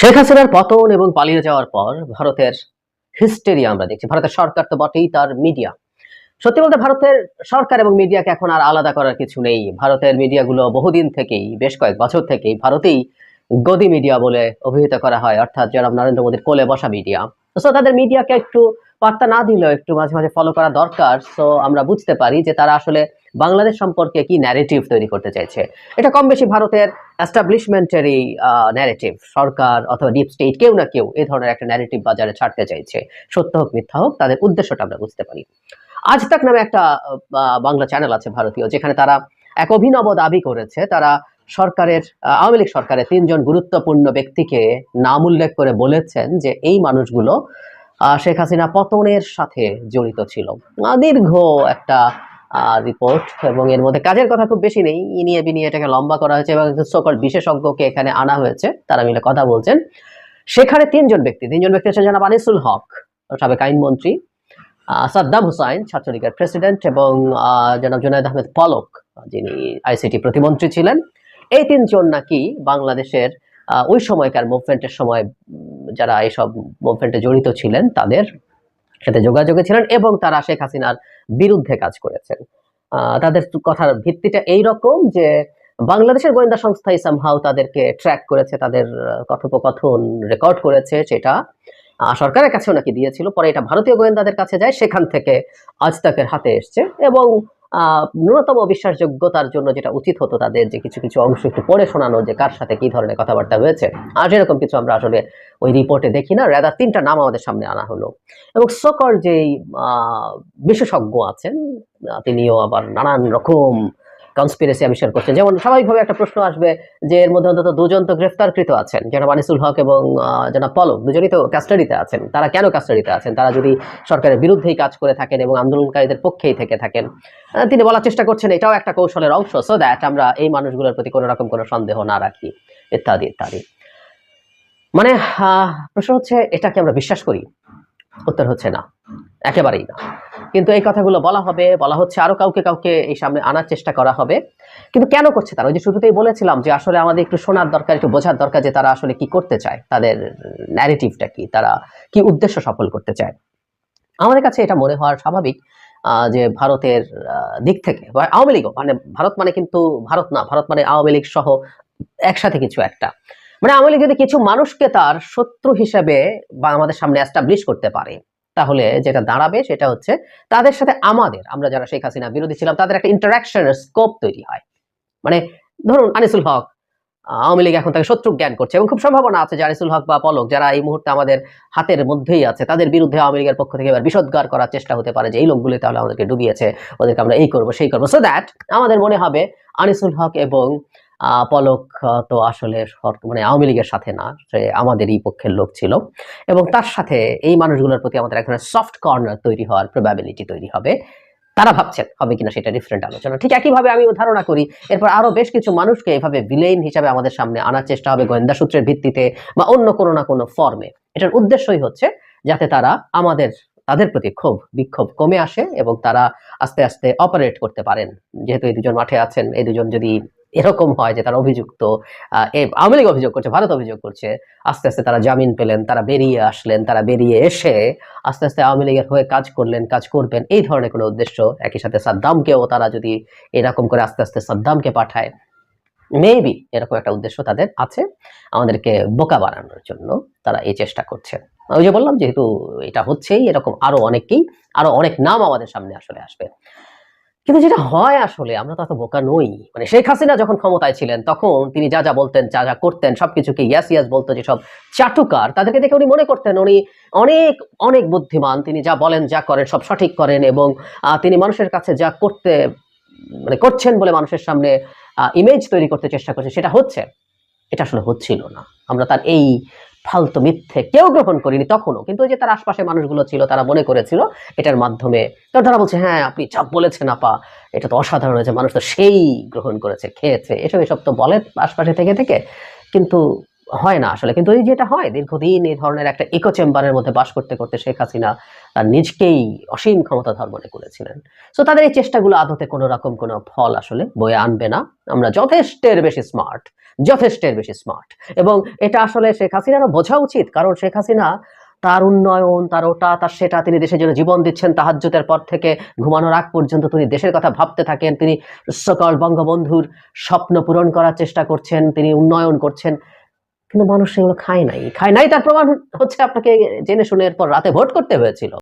শেখ হাসিনার পতন এবং পালিয়ে যাওয়ার পর ভারতের হিস্টেরিয়া আমরা দেখছি। ভারতের সরকার তো বটেই তার মিডিয়া সত্যি বলতে ভারতের সরকার এবং মিডিয়াকে এখন আর আলাদা করার কিছু নেই। ভারতের মিডিয়াগুলো বহুদিন থেকেই, বেশ কয়েক বছর থেকেই ভারতেই গদি মিডিয়া বলে অভিহিত করা হয়। অর্থাৎ যারা নরেন্দ্র মোদীর কোলে বসা মিডিয়া তাদের মিডিয়াকে একটু বার্তা না দিলেও একটু মাঝে মাঝে ফলো করা দরকার সো আমরা বুঝতে পারি যে তারা আসলে বাংলাদেশ সম্পর্কে কি ন্যারেটিভ তৈরি করতে চাইছে। এটা কম বেশি ভারতের এস্টাবলিশমেন্টেরই ন্যারেটিভ সরকার অথবা ডিপ স্টেট কেউ না কেউ এই ধরনের একটা ন্যারেটিভ বাজারে ছাড়তে চাইছে। সত্য হোক, মিথ্যা হোক, তাদের উদ্দেশ্যটা আমরা বুঝতে পারি। আজ তাক নামে একটা বাংলা চ্যানেল আছে ভারতীয়, যেখানে তারা এক অভিনব দাবি করেছে। তারা সরকারের আওয়ামী লীগ সরকারের তিনজন গুরুত্বপূর্ণ ব্যক্তিকে নাম উল্লেখ করে বলেছেন যে এই মানুষগুলো শেখ হাসিনা পতনের সাথে জড়িত ছিল। দীর্ঘ একটা রিপোর্ট এবং এর মধ্যে কাজের কথা খুব বেশি নেই। ইনিয়ে বিনিয়ে এটাকে লম্বা করা হয়েছে এবং সকল বিশেষজ্ঞকে এখানে আনা হয়েছে। তারা মিলে কথা বলছেন। সেখানে তিনজন ব্যক্তি তিনজন ব্যক্তি হচ্ছেন জনাব আনিসুল হক, সাবেক আইনমন্ত্রী সাদ্দাম হুসাইন, ছাত্রলীগের প্রেসিডেন্ট এবং জনাব জুনায়দ আহমেদ পলক, যিনি আইসিটি প্রতিমন্ত্রী ছিলেন। এই তিনজন নাকি বাংলাদেশের ওই সময়কার মুভমেন্টের সময় যারা এইসব মুভমেন্টে জড়িত ছিলেন, তাদের সাথে যোগাযোগে ছিলেন এবং তারা শেখ হাসিনার বিরুদ্ধে কাজ করেছেন। তাদের কথার ভিত্তিটা এই রকম যে, বাংলাদেশের গোয়েন্দা সংস্থা সংস্থাই সামহাও তাদেরকে ট্র্যাক করেছে, তাদের কথোপকথন রেকর্ড করেছে সেটা। সরকারের কাছেও নাকি দিয়েছিল, পরে এটা ভারতীয় গোয়েন্দাদের কাছে যায়, সেখান থেকে আজ তাকের হাতে এসছে এবং ন্যূনতম বিশ্বাসযোগ্যতার জন্য যেটা উচিত হতো তাদের যে কিছু কিছু অংশ একটু পড়ে শোনানো, যে কার সাথে কি ধরনের কথাবার্তা হয়েছে। আর এরকম কিছু আমরা আসলে ওই রিপোর্টে দেখি না। রেদার তিনটা নাম আমাদের সামনে আনা হলো। এবং সকল যেই বিশেষজ্ঞ আছেন তিনিও আবার নানান রকম কনস্পিরেসি আবিষ্কার করছেন যেমন স্বাভাবিকভাবে একটা প্রশ্ন আসবে যে এর মধ্যে অন্তত দুজন তো গ্রেফতারকৃত আছেন, জনাব আনিসুল হক এবং জনাব পলক, দুজনই তো কাস্টাডিতে আছেন। তারা কেন কাস্টাডিতে আছেন? তারা যদি সরকারের বিরুদ্ধেই কাজ করে থাকেন এবং আন্দোলনকারীদের পক্ষেই থেকে থাকেন তিনি বলার চেষ্টা করছেন এটাও একটা কৌশলের অংশ সো দ্যাট আমরা এই মানুষগুলোর প্রতি কোনো রকম কোনো সন্দেহ না রাখি, ইত্যাদি ইত্যাদি। মানে প্রশ্ন হচ্ছে, এটাকে আমরা বিশ্বাস করি? উত্তর হচ্ছে না। একেবারেই না। কিন্তু এই কথাগুলো বলা হবে, বলা হচ্ছে আরও কাউকে কাউকে এই সামনে আনার চেষ্টা করা হবে। কিন্তু কেন করছে তারা? ওই যে শুরুতেই বলেছিলাম যে আসলে আমাদের একটু শোনার দরকার, একটু বোঝার দরকার যে তারা আসলে কি করতে চায়, তাদের ন্যারেটিভটা কি, তারা কি উদ্দেশ্য সফল করতে চায়। আমাদের কাছে এটা মনে হওয়ার স্বাভাবিক যে ভারতের দিক থেকে আওয়ামী লীগও মানে ভারত মানে কিন্তু ভারত না, ভারত মানে আওয়ামী লীগ সহ একসাথে কিছু একটা। মানে আওয়ামী লীগ যদি কিছু মানুষকে তার শত্রু হিসেবে বা আমাদের সামনে এস্টাবলিশ করতে পারে তাহলে যেটা দাঁড়াবে সেটা হচ্ছে তাদের সাথে আমাদের, আমরা যারা শেখ হাসিনা বিরোধী ছিলাম, তাদের একটা ইন্টারাকশনের স্কোপ তৈরি হয়। মানে ধরুন আনিসুল হক আওয়ামী লীগ এখন তাকে শত্রু জ্ঞান করছে এবং খুব সম্ভাবনা আছে যে আনিসুল হক বা পলক যারা এই মুহূর্তে আমাদের হাতের মধ্যেই আছে, তাদের বিরুদ্ধে আওয়ামী লীগের পক্ষ থেকে এবার বিষোদ্গার করার চেষ্টা হতে পারে যে এই লোকগুলি তাহলে আমাদেরকে ডুবিয়েছে, ওদেরকে আমরা এই করব, সেই করব। সো দ্যাট আমাদের মনে হবে আনিসুল হক এবং পলক তো আসলে মানে আওয়ামী লীগের সাথে না, সে আমাদেরই পক্ষের লোক ছিল। এবং তার সাথে এই মানুষগুলোর প্রতি আমাদের এক ধরনের সফট কর্নার তৈরি হওয়ার প্রবাবিলিটি তৈরি হবে। তারা ভাবছেন হবে কিনা সেটা ডিফারেন্ট আলোচনা। ঠিক একইভাবে আমি ধারণা করি, এরপর আরও বেশ কিছু মানুষকে এভাবে ভিলেন হিসাবে আমাদের সামনে আনার চেষ্টা হবে গোয়েন্দা সূত্রের ভিত্তিতে বা অন্য কোনো না কোনো ফর্মে এটার উদ্দেশ্যই হচ্ছে যাতে তারা আমাদের, তাদের প্রতি ক্ষোভ, বিক্ষোভ কমে আসে এবং তারা আস্তে আস্তে অপারেট করতে পারেন। যেহেতু এই দুজন মাঠে আছেন, এই দুজন যদি এরকম হয় যে তারা অভিযুক্ত আওয়ামী লীগ অভিযোগ করছে, ভারত অভিযোগ করছে, আস্তে আস্তে তারা জামিন পেলেন, তারা বেরিয়ে আসলেন, তারা বেরিয়ে এসে আস্তে আস্তে আওয়ামী লীগের হয়ে কাজ করলেন, কাজ করবেন। এই ধরনের কোনো উদ্দেশ্য একই সাথে সাদ্দামকেও তারা যদি এরকম করে আস্তে আস্তে সাদ্দামকে পাঠায় মেবি এরকম একটা উদ্দেশ্য তাদের আছে। আমাদেরকে বোকা বানানোর জন্য তারা এই চেষ্টা করছে। ওই যে বললাম, যেহেতু এটা হচ্ছেই, এরকম আরও অনেকেই আরও অনেক নাম আমাদের সামনে আসলে আসবে। কিন্তু যেটা হয় আসলে, আমরা তো এত বোকা নই। মানে শেখ হাসিনা যখন ক্ষমতায় ছিলেন, তখন তিনি যা যা বলতেন, যা যা করতেন, সবকিছুকে ইয়াস ইয়াস বলতো যেসব চাটুকার, তাদেরকে দেখে উনি মনে করতেন উনি অনেক অনেক বুদ্ধিমান। তিনি যা বলেন, যা করেন, সব সঠিক করেন এবং তিনি মানুষের কাছে যা করতে মানে করছেন বলে মানুষের সামনে ইমেজ তৈরি করতে চেষ্টা করছে সেটা হচ্ছে। এটা আসলে হচ্ছিল না। আমরা তার এই ফালতু মিথ্যে কেউ গ্রহণ করিনি তখনও। কিন্তু ওই যে তার আশপাশে মানুষগুলো ছিল, তারা মনে করেছিল এটার মাধ্যমে। তো তারা বলছে হ্যাঁ আপনি চাপ বলেছেন আপা, এটা তো অসাধারণ হয়েছে, মানুষ তো সেই গ্রহণ করেছে, খেয়েছে। এসব এসব তো বলে আশপাশে থেকে থেকে। কিন্তু হয় না আসলে। কিন্তু এই যেটা হয়, দীর্ঘদিন এই ধরনের একটা ইকো চেম্বারের মধ্যে বাস করতে করতে শেখ হাসিনা তার নিজকেই অসীম ক্ষমতাধর মনে করেছিলেন। সো তাদের এই চেষ্টাগুলো আদতে কোনো রকম কোনো ফল আসলে বয়ে আনবে না। আমরা যথেষ্টের বেশি স্মার্ট যথেষ্টের বেশি স্মার্ট এবং এটা আসলে শেখ হাসিনারও বোঝা উচিত, কারণ শেখ হাসিনা তার উন্নয়ন, তার ওটা, তার সেটা তিনি দেশের জন্য জীবন দিচ্ছেন, তাহাজ্জুদের পর থেকে ঘুমানোর আগ পর্যন্ত তিনি দেশের কথা ভাবতে থাকেন, তিনি সকল বঙ্গবন্ধুর স্বপ্ন পূরণ করার চেষ্টা করছেন, তিনি উন্নয়ন করছেন। কিন্তু মানুষ সেগুলো খায় নাই। খায় নাই, তার প্রমাণ হচ্ছে আপনাকে জেনে শুনে এরপর রাতে ভোট করতে হয়েছিল।